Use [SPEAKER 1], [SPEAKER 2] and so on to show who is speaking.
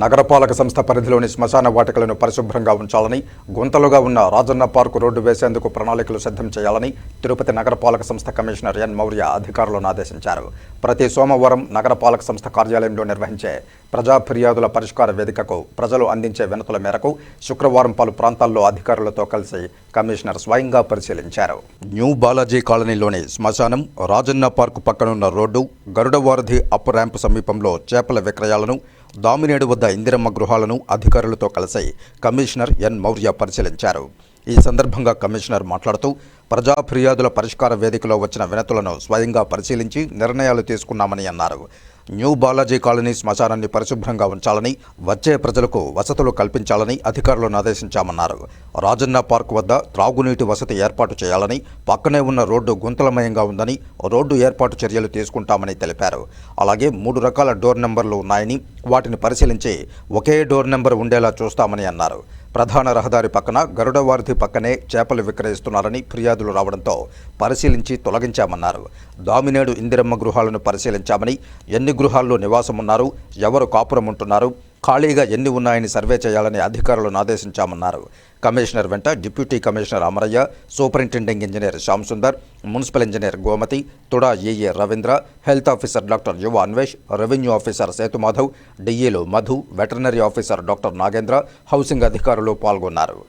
[SPEAKER 1] నగరపాలక సంస్థ పరిధిలోని శ్మశాన వాటికలను పరిశుభ్రంగా ఉంచాలని గుంతలుగా ఉన్న రాజన్న పార్కు రోడ్డు వేసేందుకు ప్రణాళికలు సిద్ధం చేయాలని తిరుపతి నగరపాలక సంస్థ కమిషనర్ ఎన్ మౌర్య అధికారులను ఆదేశించారు. ప్రతి సోమవారం నగరపాలక సంస్థ కార్యాలయంలో నిర్వహించే ప్రజా ఫిర్యాదుల పరిష్కార వేదికకు ప్రజలు అందించే వినతుల మేరకు శుక్రవారం పలు ప్రాంతాల్లో అధికారులతో కలిసి కమిషనర్ స్వయంగా పరిశీలించారు. న్యూ బాలాజీ కాలనీలోని శ్మశానం రాజన్న పార్కు పక్కనున్న రోడ్డు గరుడవారధి అప్ ర్యాంప్ సమీపంలో చేపల విక్రయాలను దామినేడు వద్ద ఇందిరమ్మ గృహాలను అధికారులతో కలిసి కమిషనర్ ఎన్ మౌర్య పరిశీలించారు. ఈ సందర్భంగా కమిషనర్ మాట్లాడుతూ ప్రజా ఫిర్యాదుల పరిష్కార వేదికలో వచ్చిన వినతులను స్వయంగా పరిశీలించి నిర్ణయాలు తీసుకున్నామని అన్నారు. న్యూ బాలాజీ కాలనీ శ్మశానాన్ని పరిశుభ్రంగా ఉంచాలని వచ్చే ప్రజలకు వసతులు కల్పించాలని అధికారులను ఆదేశించామన్నారు. రాజన్న పార్క్ వద్ద త్రాగునీటి వసతి ఏర్పాటు చేయాలని పక్కనే ఉన్న రోడ్డు గుంతలమయంగా ఉందని రోడ్డు ఏర్పాటు చర్యలు తీసుకుంటామని తెలిపారు. అలాగే మూడు రకాల డోర్ నెంబర్లు ఉన్నాయని వాటిని పరిశీలించి ఒకే డోర్ నెంబర్ ఉండేలా చూస్తామని అన్నారు. ప్రధాన రహదారి పక్కన గరుడవారధి పక్కనే చేపలు విక్రయిస్తున్నారని ఫిర్యాదులు రావడంతో పరిశీలించి తొలగించామన్నారు. దామినేడు ఇందిరమ్మ గృహాలను పరిశీలించామని ఎన్ని గృహాల్లో నివాసం ఉన్నారు ఎవరు కాపురం ఉంటున్నారు ఖాళీగా ఎన్ని ఉన్నాయని సర్వే చేయాలని అధికారులను ఆదేశించామన్నారు. కమిషనర్ వెంట deputy commissioner Amarayya superintending engineer Shyam Sundar municipal engineer Gomathi TUDA A A Ravindra health officer doctor Yuva Anvesh revenue officer Sethumadhav డిఈలు Madhu veterinary officer doctor Nagendra housing అధికారులు పాల్గొన్నారు.